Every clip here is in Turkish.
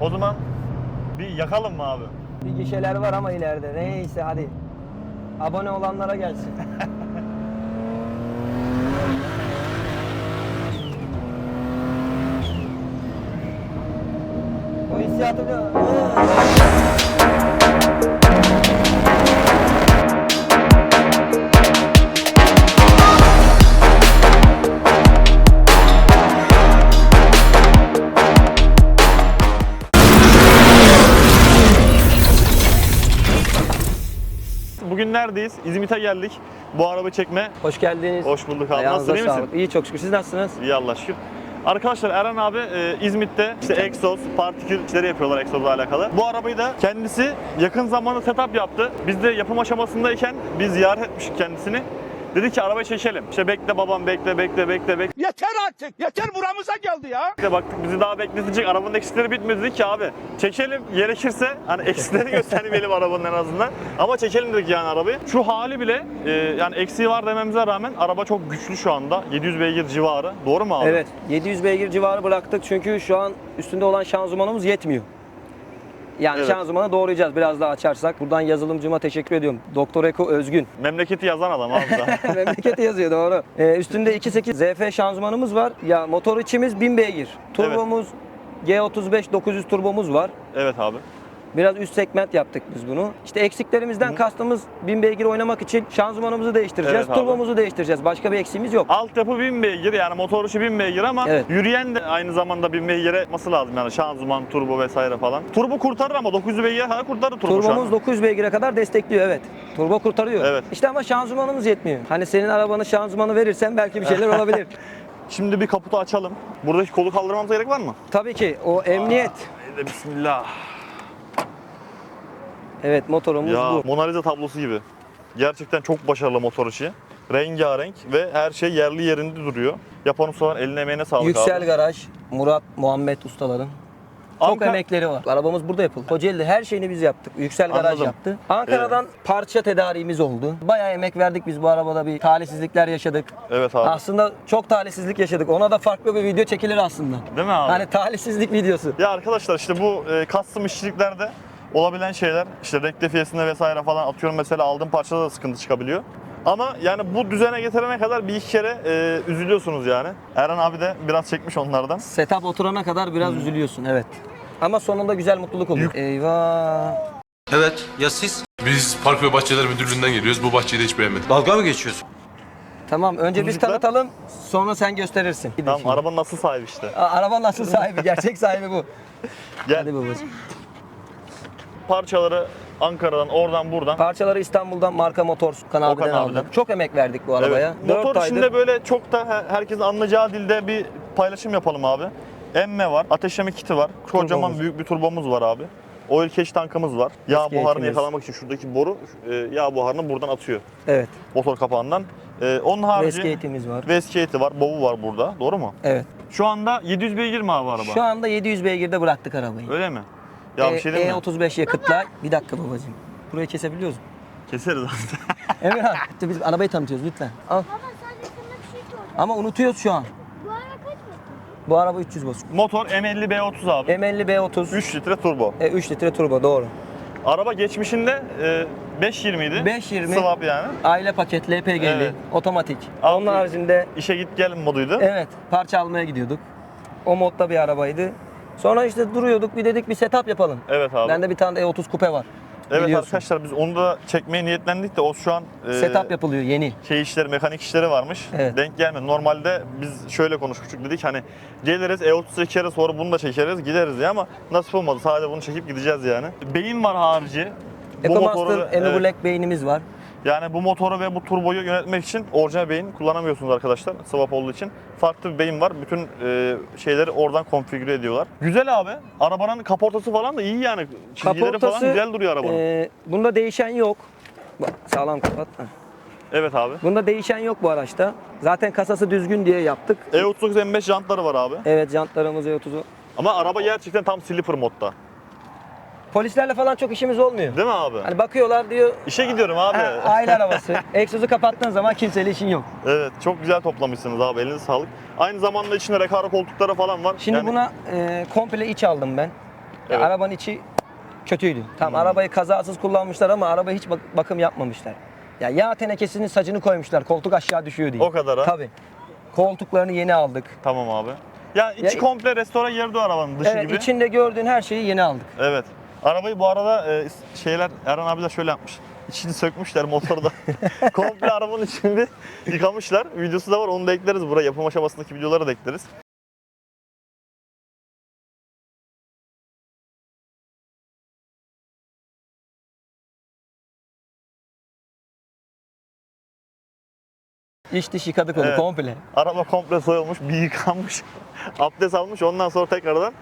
O zaman bir yakalım mı abi? Bir gişeler var ama ileride. Neyse hadi. Abone olanlara gelsin. o hissiyatı bir... neredeyiz? İzmit'e geldik. Bu araba çekme. Hoş geldiniz. Hoş bulduk abi. Ayağınıza Nasılsın iyi misin? sağlık. İyi çok şükür. Siz nasılsınız? İyi Allah şükür. Arkadaşlar Eren abi e, İzmit'te işte egzoz, partikül işleri yapıyorlar egzozla alakalı. Bu arabayı da kendisi yakın zamanda setup yaptı. Biz de yapım aşamasındayken biz ziyaret etmiştik kendisini. Dedi ki arabayı çekelim. İşte bekle babam bekle bekle bekle bekle. Artık. Yeter buramıza geldi ya. İşte baktık bizi daha bekletecek. Arabanın eksikleri bitmedi ki abi çekelim gerekirse hani eksikleri göstermeyelim arabanın en azından. Ama çekelim dedik yani arabayı. Şu hali bile e, yani eksiği var dememize rağmen araba çok güçlü şu anda. 700 beygir civarı. Doğru mu abi? Evet. 700 beygir civarı bıraktık çünkü şu an üstünde olan şanzımanımız yetmiyor. Yani Evet. şanzımanı doğrayacağız biraz daha açarsak. Buradan yazılımcıma teşekkür ediyorum. Doktor Eko Özgün. Memleketi yazan adam abi da. Memleketi yazıyor doğru. Ee, üstünde 2.8 ZF şanzımanımız var. Ya motor içimiz 1000 beygir. Turbomuz G35 900 turbomuz var. evet abi. Biraz üst segment yaptık biz bunu. İşte eksiklerimizden kastımız 1000 beygir oynamak için şanzımanımızı değiştireceğiz. Evet abi. turbomuzu değiştireceğiz. Başka bir eksiğimiz yok. Altyapı 1000 beygir yani motor içi 1000 beygir ama Evet. yürüyen de aynı zamanda 1000 beygire yapması lazım yani şanzıman, turbo vesaire falan. Turbo kurtarır ama 900 beygire kadar kurtarır turbo şu Turbomuz an. 900 beygire kadar destekliyor evet. Turbo kurtarıyor. Evet. İşte ama şanzımanımız yetmiyor. Hani senin arabanın şanzımanı verirsen belki bir şeyler olabilir. Şimdi bir kaputu açalım. Buradaki kolu kaldırmamıza gerek var mı? Tabii ki o emniyet. Haydi bismillah. Evet motorumuz Ya bu. Mona Lisa tablosu gibi. Gerçekten çok başarılı motor işi. Rengarenk ve her şey yerli yerinde duruyor. Yapan ustaların eline emeğine sağlık Yüksel abi. Garaj, Murat, Muhammed ustaların. Çok Ankara- emekleri var. Arabamız burada yapıldı. Kocaeli'de her şeyini biz yaptık. Yüksel Garaj Anladım. yaptı. Ankara'dan parça tedariğimiz oldu. Bayağı emek verdik biz bu arabada bir talihsizlikler yaşadık. Evet abi. Aslında çok talihsizlik yaşadık. Ona da farklı bir video çekilir aslında. Değil mi abi? Hani talihsizlik videosu. Ya arkadaşlar işte bu e, custom işçiliklerde olabilen şeyler işte rektifiyesinde vesaire falan atıyorum mesela aldığım parçada da sıkıntı çıkabiliyor. Ama yani bu düzene getirene kadar bir iki kere e, üzülüyorsunuz yani. Eren abi de biraz çekmiş onlardan. Setup oturana kadar biraz Hmm. üzülüyorsun evet. Ama sonunda güzel mutluluk oluyor. Eyvah. Evet, ya siz? Biz Park ve Bahçeler Müdürlüğü'nden geliyoruz. Bu bahçeyi de hiç beğenmedik. Dalga mı geçiyorsun? Tamam önce biz Kuzucuklar. tanıtalım sonra sen gösterirsin. Gidin Tamam şimdi. arabanın nasıl sahibi işte. A- Arabanın asıl sahibi, gerçek sahibi bu. Gel Hadi babacığım. Parçaları Ankara'dan oradan buradan. Parçaları İstanbul'dan Marka Motors Okan abiden aldık. Çok emek verdik bu arabaya. Evet. Dört Motor aydır- içinde böyle çok da her- herkesin anlayacağı dilde bir paylaşım yapalım abi. Emme var, ateşleme kiti var, kocaman Turbomuz. büyük bir turbomuz var abi. Oil catch tankımız var. Yağ Eski buharını eğitimimiz. yakalamak için şuradaki boru e, yağ buharını buradan atıyor Evet. motor kapağından. E, onun harici Wastegate'imiz var. Wastegate'i var, bovu var burada. Doğru mu? Evet. Şu anda 700 beygir mi abi araba? Şu anda 700 beygirde bıraktık arabayı. Öyle mi? Ya bir şey diyeyim mi? E35 yakıtla. Bir dakika babacığım. Burayı kesebiliyoruz mu? Keseriz aslında. Emirhan. Biz arabayı tanıtıyoruz lütfen. Al. Baba sana bir şey. Ama unutuyoruz şu an. Bu ara kaç metre? Bu araba 300 bozuk. Motor M50 B30 abi. M50 B30. 3 litre turbo. E, 3 litre turbo doğru. Araba geçmişinde e, 520 idi. 520. Swap yani. Aile paket LPG'li, Evet. otomatik. Altı- Onun haricinde İşe git gel moduydu. evet parça almaya gidiyorduk. O modda bir arabaydı. Sonra işte duruyorduk bir dedik bir setup yapalım. Evet abi. Bende bir tane de E30 kupe var. Evet biliyorsun. arkadaşlar biz onu da çekmeye niyetlendik de o şu an e, Setup yapılıyor yeni. şey işleri, mekanik işleri varmış. Evet. Denk gelmedi. Normalde biz şöyle konuşmuştuk dedik hani geliriz E30 çekeriz sonra bunu da çekeriz gideriz diye ama nasip olmadı. Sadece bunu çekip gideceğiz yani. Beyin var harici. Bu EcoMaster Emu evet. Black beynimiz var. Yani bu motoru ve bu turboyu yönetmek için orijinal beyin kullanamıyorsunuz arkadaşlar. Swap olduğu için. Farklı bir beyin var. Bütün e, şeyleri oradan konfigüre ediyorlar. Güzel abi. Arabanın kaportası falan da iyi yani. Çizgileri falan güzel duruyor arabanın. e, bunda değişen yok. Bak, sağlam kapat. Heh. Evet abi. Bunda değişen yok bu araçta. Zaten kasası düzgün diye yaptık. E39 M5 jantları var abi. Evet jantlarımız E30'u. Ama araba gerçekten tam slipper modda. Polislerle falan çok işimiz olmuyor. Değil mi abi? Hani bakıyorlar diyor İşe gidiyorum abi. "Ha, aile arabası. Egzozu kapattığın zaman kimseyle işin yok. Evet çok güzel toplamışsınız abi elinize sağlık. Aynı zamanda içinde rekaro koltukları falan var. Şimdi Yani buna e, komple iç aldım ben. Evet. Arabanın içi kötüydü. Tam arabayı kazasız kullanmışlar ama arabaya hiç bak- bakım yapmamışlar. Ya yağ tenekesinin sacını koymuşlar. Koltuk aşağı düşüyor diye. O kadar ha? Tabii. Koltuklarını yeni aldık. Tamam abi. Ya içi Ya- komple restore girdi o arabanın dışı Evet, gibi. içinde gördüğün her şeyi yeni aldık. Evet. Arabayı bu arada e, şeyler Erhan abi de şöyle yapmış. İçini sökmüşler motoru da. Komple arabanın içini yıkamışlar. Videosu da var onu da ekleriz buraya. Yapım aşamasındaki videoları da ekleriz. İç dış yıkadık onu Evet. komple. Araba komple soyulmuş, bir yıkanmış. abdest almış ondan sonra tekrardan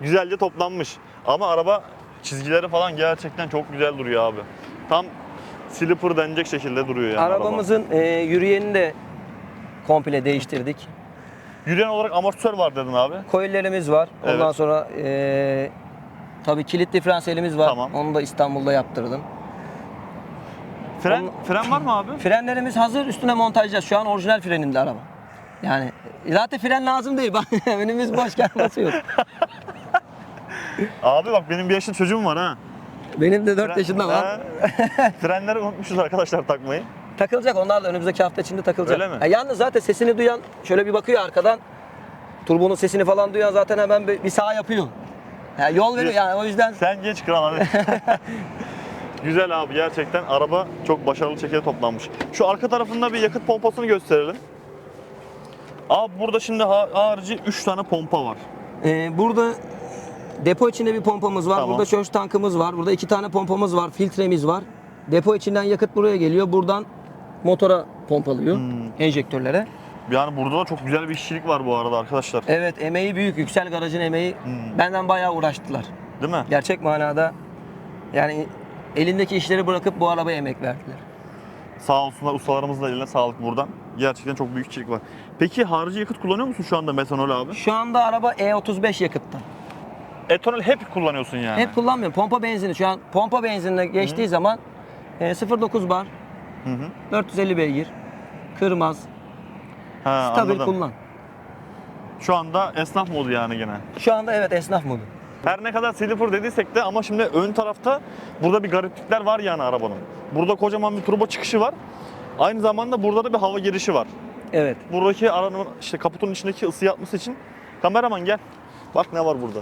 güzelce toplanmış. Ama araba çizgileri falan gerçekten çok güzel duruyor abi. Tam slipper denecek şekilde duruyor yani araba. Arabamızın e, yürüyenini de komple değiştirdik. Yürüyen olarak amortisör var dedin abi. Koillerimiz var. Ondan Evet. sonra e, tabii kilit diferansiyelimiz var. Tamam. Onu da İstanbul'da yaptırdım. Fren, Onun- fren var mı abi? Frenlerimiz hazır. Üstüne montajlayacağız. Şu an orijinal frenimde araba. Yani zaten fren lazım değil. Bak önümüz boş gelmesi yok. Abi bak benim bir yaşlı çocuğum var ha. Benim de 4 Fren- yaşında var. Ha. Frenleri unutmuşuz arkadaşlar takmayı. Takılacak. Onlar da önümüzdeki hafta içinde takılacak. Öyle mi? Ya yalnız zaten sesini duyan şöyle bir bakıyor arkadan. Turbonun sesini falan duyan zaten hemen bir, bir sağ yapıyor. Ya yol veriyor yani o yüzden Sen geç kral hadi. Güzel abi gerçekten araba çok başarılı şekilde toplanmış. Şu arka tarafında bir yakıt pompasını gösterelim. Abi burada şimdi ha- harici 3 tane pompa var. Ee, burada depo içinde bir pompamız var. Tamam. Burada şarj tankımız var. Burada iki tane pompamız var. Filtremiz var. Depo içinden yakıt buraya geliyor. Buradan motora pompalıyor. Hmm. Enjektörlere. Yani burada da çok güzel bir işçilik var bu arada arkadaşlar. Evet emeği büyük. Yüksel Garaj'ın emeği Hmm. benden bayağı uğraştılar. Değil mi? Gerçek manada yani elindeki işleri bırakıp bu arabaya emek verdiler. Sağ olsunlar ustalarımızın da eline sağlık buradan. Gerçekten çok büyük işçilik var. Peki harici yakıt kullanıyor musun şu anda metanol abi? Şu anda araba E35 yakıtta. Etanol hep kullanıyorsun yani. Hep kullanmıyorum. Pompa benzini şu an pompa benzinine geçtiği zaman e, 0.9 bar, Hı hı. 450 beygir, kırmaz, Ha, stabil anladım. kullan. Şu anda esnaf modu yani gene. Şu anda evet esnaf modu. Her ne kadar slipper dediysek de ama şimdi ön tarafta burada bir gariplikler var yani arabanın. Burada kocaman bir turbo çıkışı var. Aynı zamanda burada da bir hava girişi var. Evet. Buradaki aranın işte kaputun içindeki ısı yapması için kameraman gel. Bak ne var burada.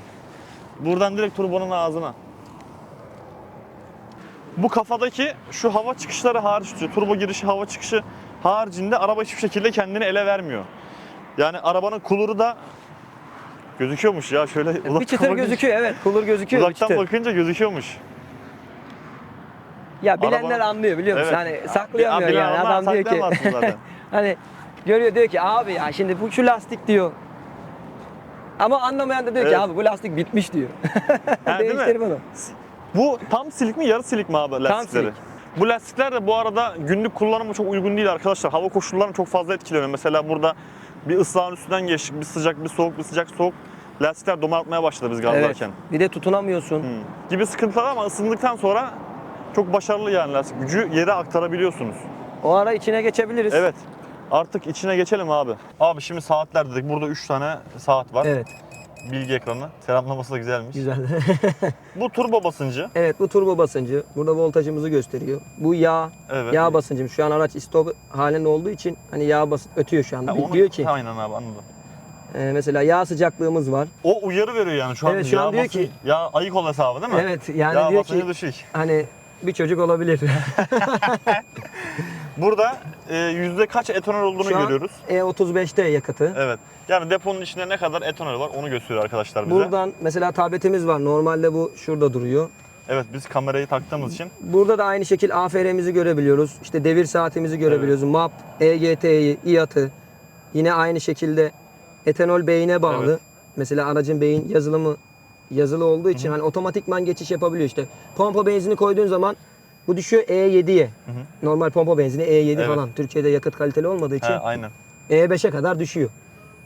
Buradan direkt turbonun ağzına. Bu kafadaki şu hava çıkışları hariç tutuyor. Turbo girişi hava çıkışı haricinde araba hiçbir şekilde kendini ele vermiyor. Yani arabanın kuluru da gözüküyormuş ya şöyle bir uzaktan çıtır bakınca- gözüküyor evet. Kulur gözüküyor. bir Uzaktan çıtır. bakınca gözüküyormuş. Ya bilenler Araba- anlıyor biliyor musun? Evet. Hani saklayamıyor Abi, yani. Adam diyor ki hani görüyor diyor ki abi ya şimdi bu şu lastik diyor. Ama anlamayan da diyor Evet. ki abi bu lastik bitmiş diyor. Ha, değil mi? Değiştir bunu. Bu tam silik mi yarı silik mi abi lastikleri? silik. Bu lastikler de bu arada günlük kullanıma çok uygun değil arkadaşlar. Hava koşullarını çok fazla etkileniyor. Mesela burada bir ıslahın üstünden geçtik. Bir sıcak, bir soğuk, bir sıcak, soğuk. Lastikler domaltmaya başladı biz gazlarken. Bir de tutunamıyorsun. Hmm. Gibi sıkıntılar ama ısındıktan sonra çok başarılı yani lastik. Gücü yere aktarabiliyorsunuz. O ara içine geçebiliriz. Evet. Artık içine geçelim abi. Abi şimdi saatler dedik. Burada 3 tane saat var. Evet. Bilgi ekranı. Selamlaması da güzelmiş. Güzel. Bu turbo basıncı. evet bu turbo basıncı. Burada voltajımızı gösteriyor. Bu yağ. Evet. Yağ basıncımız. Şu an araç stop halinde olduğu için hani yağ bas ötüyor şu anda. Ha, onu- diyor ki Aynen abi anladım. e, mesela yağ sıcaklığımız var. O uyarı veriyor yani şu an. Evet, şu an diyor bası- ki- Ya ayık ol hesabı değil mi? Evet yani yağ diyor ki düşük. hani bir çocuk olabilir. Burada e, yüzde kaç etanol olduğunu Şu an görüyoruz. E35'te yakıtı. Evet. Yani deponun içinde ne kadar etanol var onu gösteriyor arkadaşlar bize. Buradan mesela tabletimiz var. Normalde bu şurada duruyor. Evet biz kamerayı taktığımız için. Burada da aynı şekil AFR'mizi görebiliyoruz. İşte devir saatimizi görebiliyoruz. MAP, EGT'yi, İAT'ı. Yine aynı şekilde etanol beyine bağlı. Evet. Mesela aracın beyin yazılımı yazılı olduğu için hani otomatikman geçiş yapabiliyor işte. Pompa benzini koyduğun zaman bu düşüyor E7'ye. Normal pompa benzini E7 Evet. falan. Türkiye'de yakıt kaliteli olmadığı için He, aynen. E5'e kadar düşüyor.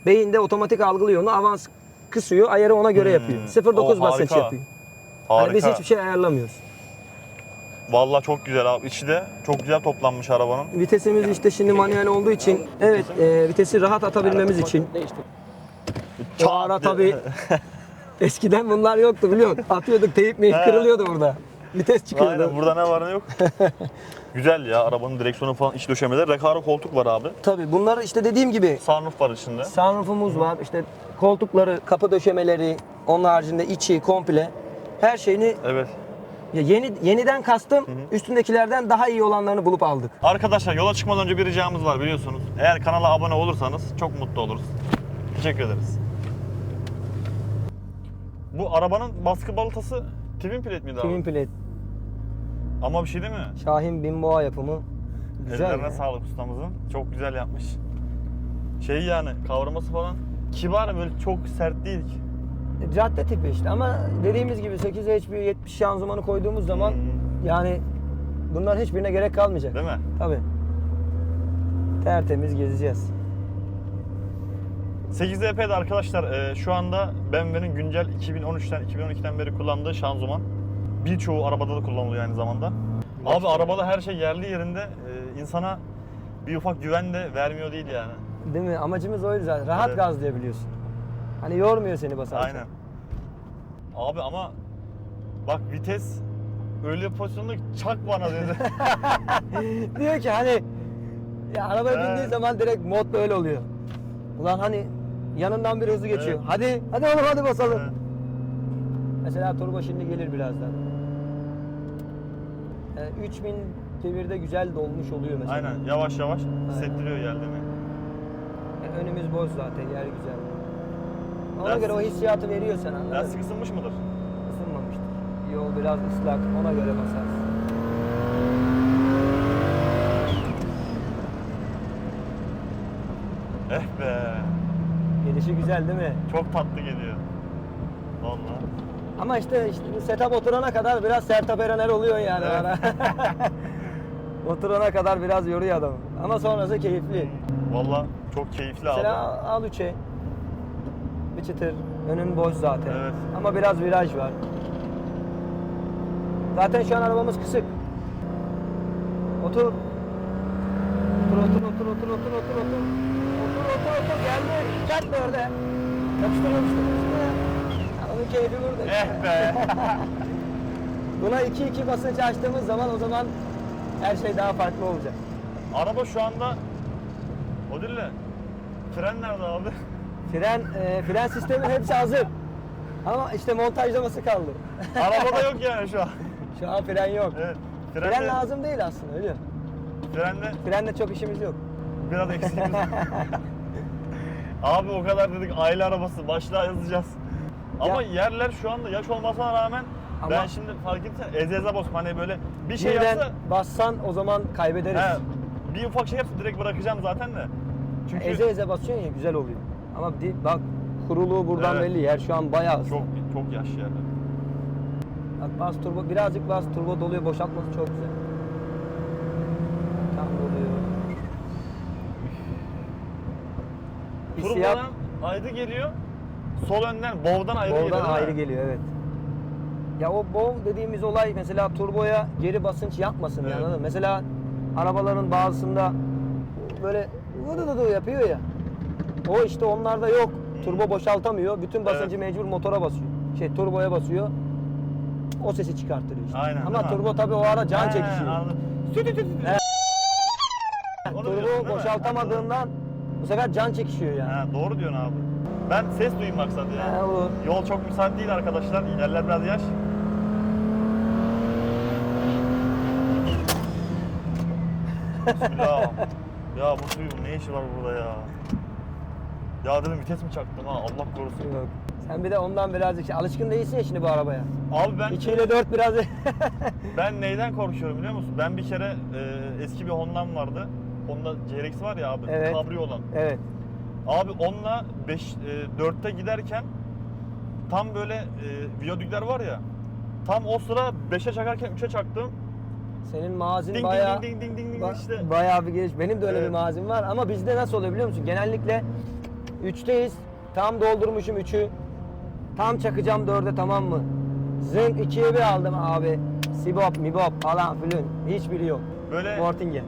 Beyin de otomatik algılıyor onu. Avans kısıyor. Ayarı ona göre Hmm. yapıyor. 0.9 O basınç harika. yapıyor. Harika. Hani biz hiçbir şey ayarlamıyoruz. Vallahi çok güzel abi. İçi de çok güzel toplanmış arabanın. Vitesimiz işte şimdi manuel olduğu için evet e, vitesi rahat atabilmemiz için. Ara tabii Eskiden bunlar yoktu biliyor musun? Atıyorduk teyip meyip kırılıyordu burada. Vites çıkıyordu. Aynen burada ne var ne yok. Güzel ya arabanın direksiyonu falan iç döşemeleri. Recaro koltuk var abi. Tabii bunlar işte dediğim gibi Sunroof var içinde. sunroofumuz var. İşte koltukları, kapı döşemeleri, onun haricinde içi komple her şeyini Evet. ya yeni yeniden kastım üstündekilerden daha iyi olanlarını bulup aldık. Arkadaşlar yola çıkmadan önce bir ricamız var biliyorsunuz. Eğer kanala abone olursanız çok mutlu oluruz. Teşekkür ederiz. Bu arabanın baskı balatası Twin plate miydi abi? Twin plate, Ama bir şey değil mi? Şahin Binboğa yapımı. Güzel. Ellerine ya. sağlık ustamızın. Çok güzel yapmış. Şey yani kavraması falan kibar böyle çok sert değil ki. Cadde tipi işte ama dediğimiz gibi 8 HP 70 şanzımanı koyduğumuz zaman yani bunların hiçbirine gerek kalmayacak. Değil mi? Tabii. Tertemiz gezeceğiz. 8DP'de arkadaşlar e, şu anda BMW'nin güncel 2013'ten 2012'den beri kullandığı şanzıman. Birçoğu arabada da kullanılıyor aynı zamanda. Abi arabada her şey yerli yerinde e, insana bir ufak güven de vermiyor değil yani. Değil mi? Amacımız oydu zaten. Rahat Evet. gazlayabiliyorsun. Hani yormuyor seni basarken. Aynen. Abi ama bak vites öyle pozisyonda ki çak bana dedi. Diyor ki hani ya arabaya Evet. bindiği zaman direkt mod böyle oluyor. Ulan hani yanından bir hızlı geçiyor. Evet. Hadi hadi oğlum hadi basalım. Mesela turbo şimdi gelir birazdan. Yani 3000 devirde güzel dolmuş oluyor mesela. Aynen yavaş yavaş hissettiriyor geldiğini. Yani önümüz boş zaten yer güzel. Ona Lastik- göre o hissiyatı veriyor sana anladın mı? Lastik ısınmış mıdır? Isınmamıştır. Yol biraz ıslak ona göre basarsın. Eh be. Gelişi güzel değil mi? Çok tatlı geliyor. Vallahi. Ama işte, işte bu setup oturana kadar biraz Sertab Erener oluyor yani. Evet. oturana kadar biraz yoruyor adamı. Ama sonrası keyifli. Vallahi çok keyifli abi. Mesela al 3'e. Bir çıtır. Önün boş zaten. Evet. Ama biraz viraj var. Zaten şu an arabamız kısık. Otur. Otur otur otur otur otur otur otur. Otur otur otur geldi. Dikkatli orada. Yapıştır yapıştır yapıştır. Keyfi burada. Eh be. Buna 2-2 basınç açtığımız zaman o zaman her şey daha farklı olacak. Araba şu anda o değil de fren nerede abi? Fren, e, fren sistemi hepsi hazır. Ama işte montajlaması kaldı. Arabada yok yani şu an. Şu an fren yok. Evet. Fren Frende, lazım değil aslında öyle. frende Frenle çok işimiz yok. biraz eksiğimiz. Abi o kadar dedik aile arabası başlığa yazacağız. Ama yerler şu anda yaş olmasına rağmen ben Ama- şimdi fark ettim ez eze bozma hani böyle bir şey Birden yapsa bassan o zaman kaybederiz. he, bir ufak şey yapsa direkt bırakacağım zaten de. Çünkü Eze eze basıyorsun ya güzel oluyor. Ama di- bak kuruluğu buradan Evet. belli. Yer şu an bayağı çok çok yaş yerler. Bak bas turbo birazcık bas turbo doluyor boşaltması çok güzel. Tam doluyor. Hissiyat Turbodan ayrı geliyor. Sol önden, bovdan ayrı Boldan geliyor. ayrı geliyor evet. Ya o bol dediğimiz olay mesela turboya geri basınç yapmasın Evet. yani? Mesela arabaların bazısında böyle vıdı vıdı yapıyor ya. O işte onlarda yok. Turbo boşaltamıyor. Bütün basıncı Evet. mecbur motora basıyor. Şey turboya basıyor. O sesi çıkartıyor işte. Aynen, Ama turbo tabii o ara can He, çekişiyor. He. Değil Turbo boşaltamadığından bu sefer can çekişiyor yani. Ha, doğru diyorsun abi. Ben ses duyayım maksat ya. He, olur. Yol çok müsait değil arkadaşlar. İlerler biraz yaş. Bismillah. ya bu suyun ne işi var burada ya? Ya dedim vites mi çaktım ha Allah korusun. Yok. Sen bir de ondan birazcık şey, alışkın değilsin ya şimdi bu arabaya. Abi ben 2 ile 4 biraz ben neyden korkuyorum biliyor musun? Ben bir kere e, eski bir Honda'm vardı. Honda CRX var ya abi. Evet. Cabrio olan. evet. Abi onunla 5 e, 4'te giderken tam böyle e, viyadükler var ya. Tam o sıra 5'e çakarken 3'e çaktım. Senin mağazin Ding bayağı ding ding ding ding ba- işte. bayağı bir geliş. Benim de öyle Evet. bir mağazim var ama bizde nasıl oluyor biliyor musun? Genellikle 3'teyiz. Tam doldurmuşum 3'ü. Tam çakacağım 4'e tamam mı? Zınk 2'ye bir aldım abi. Sibop, mibop falan filan. Hiçbiri yok. Böyle Mortingen.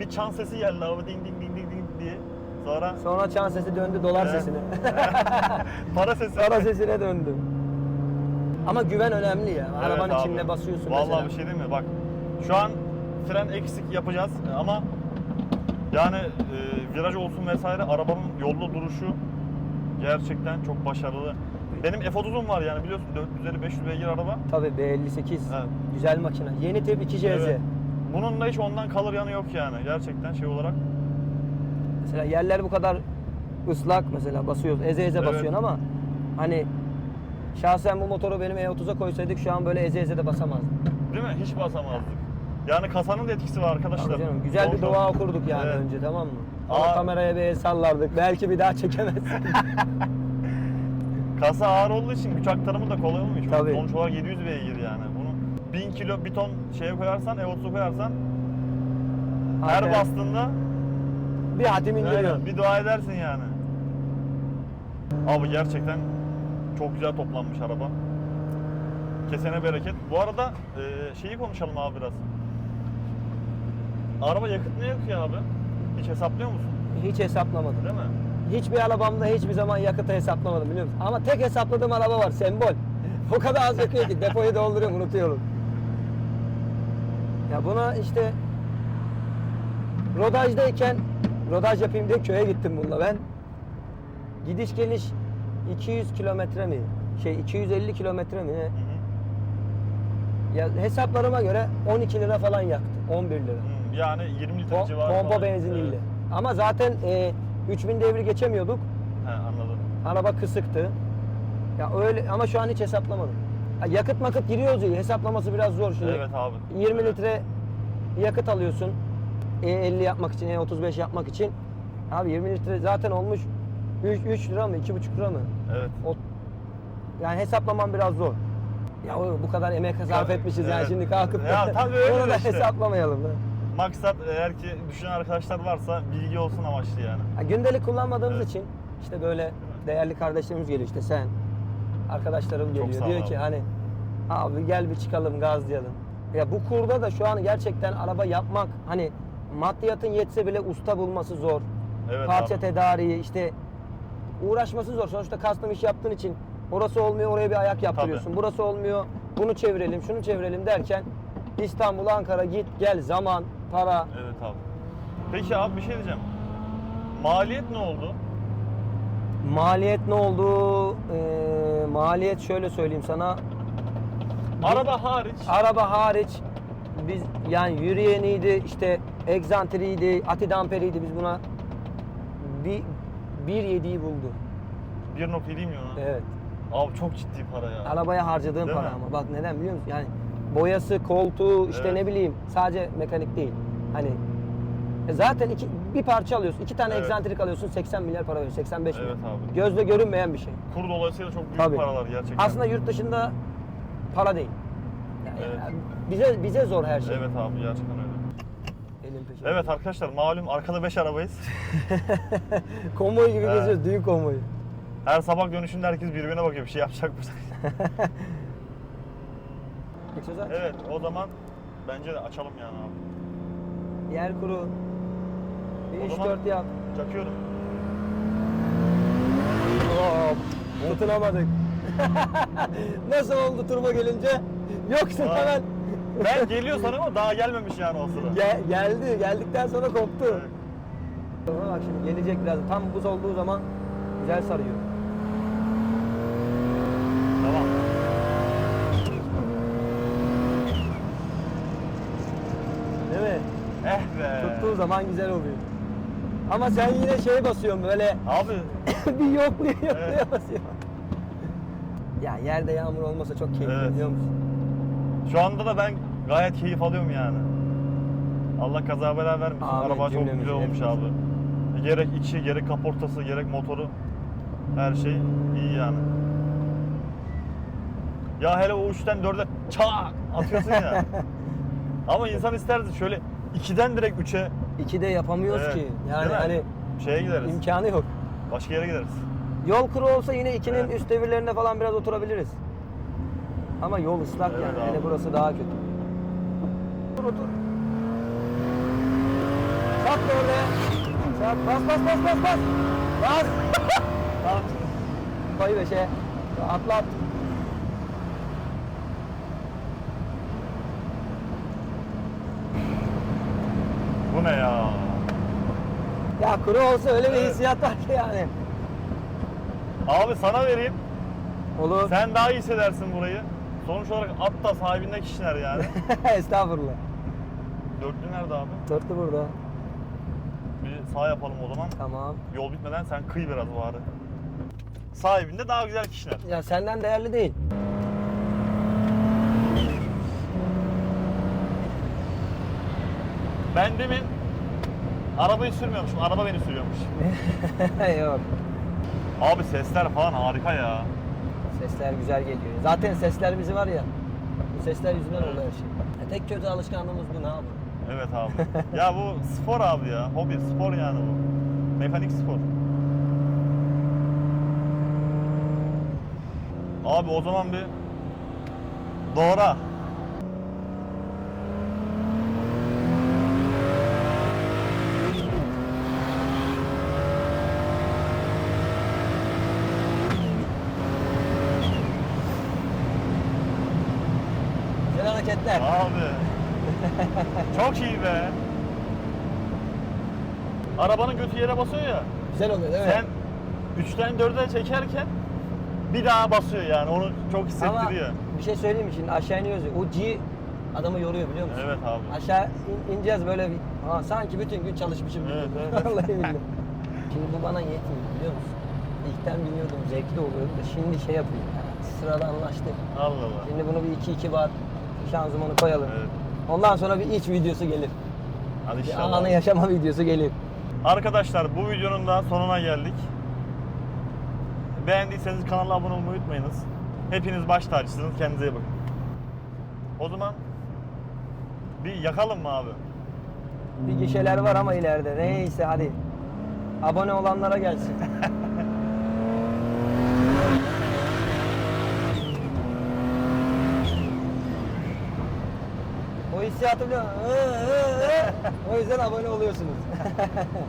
bir çan sesi geldi abi ding ding ding. Sonra Sonra çan sesi döndü dolar Evet. sesine. para sesi. Para sesine döndü. Ama güven önemli ya. Arabanın Evet abi. içinde basıyorsun Vallahi mesela. bir şey değil mi? Bak şu an fren eksik yapacağız ama yani e, viraj olsun vesaire arabanın yolda duruşu gerçekten çok başarılı. Benim F30'um var yani biliyorsun 450-500 beygir araba. Tabii B58. Evet. Güzel makine. Yeni tip 2CZ. Evet. Bunun da hiç ondan kalır yanı yok yani gerçekten şey olarak. Mesela yerler bu kadar ıslak mesela basıyoruz. Eze eze Evet. basıyorsun ama hani şahsen bu motoru benim E30'a koysaydık şu an böyle eze eze de basamazdım. Değil mi? Hiç basamazdık. Yani kasanın da etkisi var arkadaşlar. Tabii canım. Güzel bir Yolda- dua okurduk yani Evet. önce tamam mı? Ama Aa. kameraya bir el sallardık. Belki bir daha çekemezsin. Kasa ağır olduğu için güç aktarımı da kolay olmuyor. Çünkü Tabii. sonuç olarak 700 beygir yani. Bunu 1000 kilo bir ton şeye koyarsan, E30'a koyarsan her Aynen. bastığında bir hatim indiriyor. aynen, bir dua edersin yani. Abi gerçekten çok güzel toplanmış araba. Kesene bereket. Bu arada e, şeyi konuşalım abi biraz. Araba yakıt ne yakıyor abi? Hiç hesaplıyor musun? Hiç hesaplamadım. Değil mi? Hiçbir arabamda hiçbir zaman yakıtı hesaplamadım biliyor musun? Ama tek hesapladığım araba var, sembol. O kadar az yakıyor ki depoyu dolduruyorum, unutuyorum. Ya buna işte rodajdayken rodaj yapayım diye köye gittim bununla ben. Gidiş geliş 200 kilometre mi? Şey 250 kilometre mi ne? Hı hı. Ya hesaplarıma göre 12 lira falan yaktı. 11 lira. Hmm, Yani 20 litre Po- civarı. pompa falan. benzinliyle. Evet. Ama zaten e, 3000 devri geçemiyorduk. He, anladım. Araba kısıktı. Ya öyle ama şu an hiç hesaplamadım. Ya yakıt makıt giriyoruz ya hesaplaması biraz zor şimdi. Evet abi. 20 Evet. litre yakıt alıyorsun. E50 yapmak için, E35 yapmak için. Abi 20 litre zaten olmuş 3, 3 lira mı, 2,5 lira mı? Evet. O, yani hesaplamam biraz zor. Ya o, bu kadar emek sarf etmişiz yani evet. şimdi kalkıp Ya tabii öyle onu da işte. hesaplamayalım. Maksat eğer ki düşünen arkadaşlar varsa bilgi olsun amaçlı yani. Ya gündelik kullanmadığımız Evet. için işte böyle değerli kardeşlerimiz geliyor işte sen arkadaşlarım geliyor ol diyor abi. ki hani abi gel bir çıkalım gazlayalım. Ya bu kurda da şu an gerçekten araba yapmak hani maddiyatın yetse bile usta bulması zor. Evet Parça abi. tedariği işte uğraşması zor. Sonuçta custom iş yaptığın için orası olmuyor oraya bir ayak yaptırıyorsun. Tabii. Burası olmuyor bunu çevirelim şunu çevirelim derken İstanbul Ankara git gel zaman para Evet abi. Peki abi bir şey diyeceğim. Maliyet ne oldu? Maliyet ne oldu? Ee, maliyet şöyle söyleyeyim sana. Araba hariç. Araba hariç biz yani yürüyeniydi, işte egzantriydi, atidamperiydi biz buna bir 1.7'yi buldu. 1.7 milyon ha. Evet. Abi çok ciddi para ya. Arabaya harcadığım Değil para mi? ama bak neden biliyor musun? Yani boyası, koltuğu, işte Evet. ne bileyim sadece mekanik değil. Hani e zaten iki, bir parça alıyorsun, iki tane Evet. egzantrik alıyorsun 80 milyar para veriyorsun, 85 Evet milyar. abi. Gözle görünmeyen bir şey. Kur dolayısıyla çok büyük Tabii. paralar gerçekten. Aslında yurt dışında para değil. Yani Evet. bize bize zor her şey. Evet abi gerçekten öyle. Evet arkadaşlar malum arkada 5 arabayız. Konvoy gibi Evet. geziyoruz, düğün konvoyu. Her sabah dönüşünde herkes birbirine bakıyor bir şey yapacak mı? Evet o zaman bence de açalım yani abi. Yer kuru. Bir O 3 zaman- 4 yap. Çakıyorum. Hop. Tutunamadık. Nasıl oldu turbo gelince? Yoksun Vay. hemen. Ben geliyor sanıyorum ama daha gelmemiş yani o sıra. Gel- geldi. Geldikten sonra koptu. Evet. Bak şimdi gelecek biraz. Tam buz olduğu zaman güzel sarıyor. Tamam. Değil mi? Eh be. Tuttuğu zaman güzel oluyor. Ama sen yine şey basıyorsun böyle Abi bir yokluyor yokluyor Evet. basıyor. Ya yerde yağmur olmasa çok keyifli Evet. biliyor musun? şu anda da ben gayet keyif alıyorum yani. Allah kaza bela vermesin. Amin, Araba çok cümlemize, güzel olmuş hepimize. abi. Gerek içi, gerek kaportası, gerek motoru. Her şey iyi yani. Ya hele o 3'ten 4'e çak atıyorsun ya. Ama insan isterdi şöyle 2'den direkt 3'e İki de yapamıyoruz Evet. ki. Yani mi? hani şeye gideriz. imkanı yok. Başka yere gideriz. Yol kuru olsa yine ikinin Evet. üst devirlerinde falan biraz oturabiliriz. Ama yol ıslak Evet yani. abi. Hele burası daha kötü otur otur. Sat böyle. Sat bas bas bas bas bas. Bas. tamam. Koy beşe. Atla at. Bu ne ya? Ya kuru olsa öyle bir Evet. hissiyat var ki yani. Abi sana vereyim. Olur. Sen daha iyi hissedersin burayı. Sonuç olarak at da sahibinden kişiler yani. Estağfurullah. Dörtlü nerede abi? Dörtlü burada. Bir sağ yapalım o zaman. Tamam. Yol bitmeden sen kıy biraz bari. Sahibinde daha güzel kişiler. Ya senden değerli değil. Ben demin arabayı sürmüyormuşum, araba beni sürüyormuş. Yok. Abi sesler falan harika ya. Sesler güzel geliyor. Zaten sesler bizi var ya. Bu sesler yüzünden oluyor her şey. Ya tek kötü alışkanlığımız bu ne abi? Evet abi. ya bu spor abi ya. Hobi, spor yani bu. Mekanik spor. Abi o zaman bir doğra. Güzel hareketler. Abi. Çok iyi be. Arabanın götü yere basıyor ya. Güzel oluyor değil mi? Sen 3'ten 4'e çekerken bir daha basıyor yani. Onu çok Ama hissettiriyor. bir şey söyleyeyim mi şimdi aşağı iniyoruz ya. O G adamı yoruyor biliyor musun? Evet abi. Aşağı in- ineceğiz böyle bir, ha, sanki bütün gün çalışmışım gibi. Evet, evet. Vallahi billahi. Şimdi bu bana yetmiyor biliyor musun? İlkten biniyordum, zevkli oluyordu da şimdi şey yapayım. Ya, sırada anlaştık. Allah Allah. Şimdi bunu bir 2-2 bar şanzımanı koyalım. Evet. Ondan sonra bir iç videosu gelir. Hadi Bir inşallah. anı yaşama videosu gelir. Arkadaşlar bu videonun da sonuna geldik. Beğendiyseniz kanala abone olmayı unutmayınız. Hepiniz baş tacısınız. Kendinize iyi bakın. O zaman bir yakalım mı abi? Bir gişeler var ama ileride. Neyse hadi. Abone olanlara gelsin. o hissiyatı biliyor musun? o yüzden abone oluyorsunuz.